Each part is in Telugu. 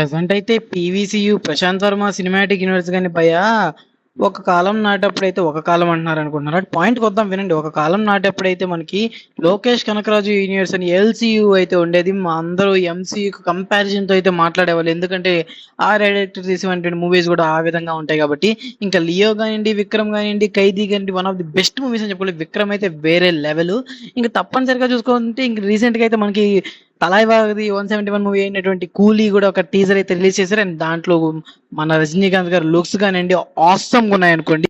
ప్రజెంట్ అయితే PVCU Prasanth Varma cinematic universe కానీ భయ ఒక కాలం నాటప్పుడైతే ఒక కాలం అంటున్నారు అనుకుంటున్నారు. అటు పాయింట్కి వద్దాం వినండి. ఒక కాలం నాటప్పుడైతే మనకి లోకేష్ కనకరాజు యూనివర్స్ అని ఎల్సీయూ అయితే ఉండేది. మా అందరూ ఎంసీయూకి కంపారిజన్తో అయితే మాట్లాడేవాళ్ళు. ఎందుకంటే ఆ డైరెక్టర్ తీసినటువంటి మూవీస్ కూడా ఆ విధంగా ఉంటాయి కాబట్టి. ఇంకా లియో కానివ్వండి విక్రమ్ కానివ్వండి ఖైదీ కానివ్వండి one of the best movies అని చెప్పుకోవాలి. విక్రమ్ అయితే వేరే లెవెల్ ఇంకా తప్పనిసరిగా చూసుకోవాలంటే ఇంక రీసెంట్గా అయితే మనకి తలాయివాది వన్ సెవెంటీ వన్ మూవీ అయినటువంటి కూలీ కూడా ఒక టీజర్ అయితే రిలీజ్ చేశారు. అండ్ దాంట్లో మన రజనీకాంత్ గారు లుక్స్ కానివ్వండి ఆసమ్ ఉన్నాయి అనుకోండి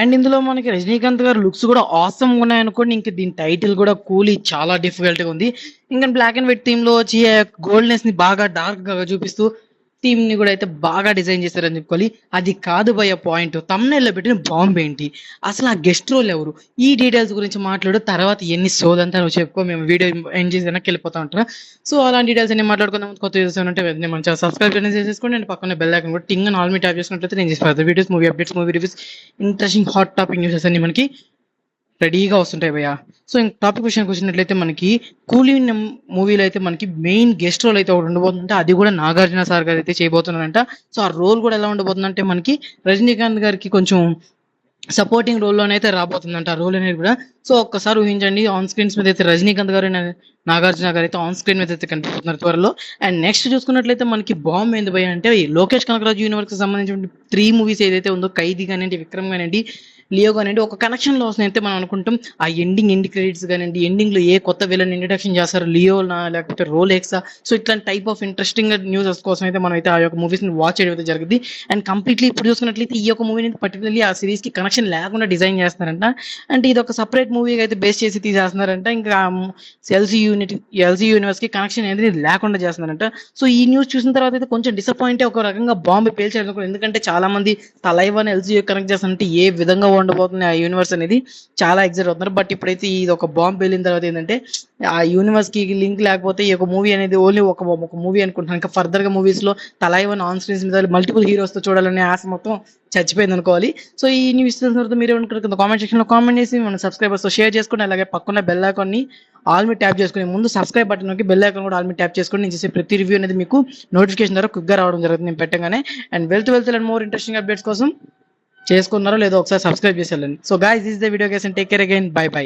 అండ్ ఇందులో మనకి రజనీకాంత్ గారు లుక్స్ కూడా ఆసమ్ ఉన్నాయి అనుకోండి ఇంకా దీని టైటిల్ కూడా కూలీ చాలా డిఫికల్ట్గా ఉంది. ఇంకా బ్లాక్ అండ్ వైట్ థీమ్లో వచ్చి గోల్డ్నెస్ని బాగా డార్క్గా చూపిస్తూ థీమ్ని కూడా అయితే బాగా డిజైన్ చేశారని చెప్పుకోవాలి. అది కాదు భయ పాయింట్. తమ్నెల్లో పెట్టిన బాంబ్ ఏంటి? అసలు ఆ గెస్ట్ రోల్ ఎవరు? ఈ డీటెయిల్స్ గురించి మాట్లాడు తర్వాత ఎన్ని సోదంతా నువ్వు చెప్పుకో మేము వీడియో ఎండ్ చేసి వెనక్కి వెళ్ళిపోతా ఉంటారా? సో అలాంటి డీటెయిల్స్ అన్ని మాట్లాడుకుందాం. కొత్త వీడియోస్ ఉంటే వెంటనే సబ్స్క్రైబ్ చేసుకోండి పక్కన బెల్ ఐకన్ కూడా టింగ్ ఆల్ మీ ట్యాప్ చేసుకున్నట్లయితే నేను చేసి videos movie updates movie reviews interesting hot topic news అన్ని మనకి రెడీగా వస్తుంటాయి భయ్య. సో ఇంక టాపిక్ విషయానికి వచ్చినట్లయితే మనకి కూలీ మూవీలో అయితే మనకి మెయిన్ గెస్ట్ రోల్ అయితే ఒకటి ఉండబోతుందంటే. అది కూడా నాగార్జున సార్ గారు అయితే చేయబోతున్నారంట. సో ఆ రోల్ కూడా ఎలా ఉండబోతుందంటే మనకి రజనీకాంత్ గారికి కొంచెం సపోర్టింగ్ రోల్లోనే అయితే రాబోతుందంట. ఆ రోల్ అనేది కూడా. సో ఒక్కసారి ఊహించండి ఆన్ స్క్రీన్స్ మీద అయితే రజనీకాంత్ గారు నాగార్జున గారు అయితే ఆన్ స్క్రీన్ మీద అయితే కనిపిస్తున్నారు త్వరలో. అండ్ నెక్స్ట్ చూసుకున్నట్లయితే మనకి బాంబ్ ఏంది భయ అంటే లోకేష్ కనకరాజు యూనివర్స్కి సంబంధించిన త్రీ మూవీస్ ఏదైతే ఉందో ఖైదీ కానివ్వండి విక్రమ్ కానివ్వండి లియో కానివ్వండి ఒక కనెక్షన్లో వస్తున్నాయి అయితే మనం అనుకుంటాం? ఆ ఎండింగ్ ఎండ్ క్రెడిట్స్ కానివ్వండి ఎండింగ్లో ఏ కొత్త విలన్ ఇంట్రడక్షన్ చేస్తారు లియోనా లేకపోతే రోల్ ఎక్సా సో ఇట్లాంటి టైప్ ఆఫ్ ఇంట్రెస్టింగ్ న్యూస్ కోసం అయితే మనం అయితే ఆ యొక్క మూవీస్ని వాచ్ చేయడం అయితే జరిగింది. అండ్ కంప్లీట్లీ ఇప్పుడు చూసుకున్నట్లయితే ఈ యొక్క మూవీని పర్టికులర్లీ ఆ సిరీస్కి కనెక్షన్ లేకుండా డిజైన్ చేస్తున్నారంట అండ్ ఇది ఒక సపరేట్ మూవీగా అయితే బేస్ చేసి తీసేస్తున్నారంట. ఇంకా ఎల్సీ యూనిట్ ఎల్సీ యూనివర్స్కి కనెక్షన్ అనేది లేకుండా చేస్తున్నారంట. సో ఈ న్యూస్ చూసిన తర్వాత అయితే కొంచెం డిసప్పాయింట్ ఒక రకంగా బాంబు పేల్చారు ఎందుకంటే చాలా మంది తలైవన్ ఎల్సీ కనెక్ట్ చేస్తారంటే ఏ విధంగా ఉండబోతుంది. ఆ యూనివర్స్ అనేది చాలా ఎగ్జైట్ అవుతున్నారు. బట్ ఇప్పుడైతే ఇది ఒక బాంబ్ వెళ్ళిన తర్వాత ఏంటంటే ఆ యూనివర్స్కి లింక్ లేకపోతే ఈ యొక్క మూవీ అనేది ఓన్లీ ఒక ఒక మూవీ అనుకుంటున్నాను. ఇంకా ఫర్దర్గా మూవీస్లో తలైవన్ ఆన్ స్క్రీన్స్ మీద మల్టిపుల్ హీరోస్తో చూడాలనే ఆశ మొత్తం చచ్చిపోయింది అనుకోవాలి. సో ఈ న్యూస్ తెలిసిన తర్వాత మీరు ఏమనుకుంటారు? కామెంట్ సెక్షన్లో కామెంట్ చేసి మన సబ్స్క్రైబర్స్తో షేర్ చేసుకుని అలాగే పక్కన బెల్ ఐకాన్ని ఆల్ మీ ట్యాప్ చేసుకుని ముందు సబ్స్క్రైబ్ బటన్ నొక్కి బెల్ ఐకాన్ కూడా ఆల్ మీ ట్యాప్ చేసుకుని నేను చేసే ప్రతి రివ్యూ అనేది మీకు నోటిఫికేషన్ ద్వారా క్విక్గా రావడం జరుగుతుంది. నేను పెట్టగానే. అండ్ వెళ్తూ వెళ్తూ అండ్ మోర్ ఇంట్రెస్టింగ్ అప్డేట్స్ కోసం చేసుకున్నారో లేదో ఒకసారి సబ్స్క్రైబ్ చేసి వెళ్ళండి. So guys is the video guys take care again bye bye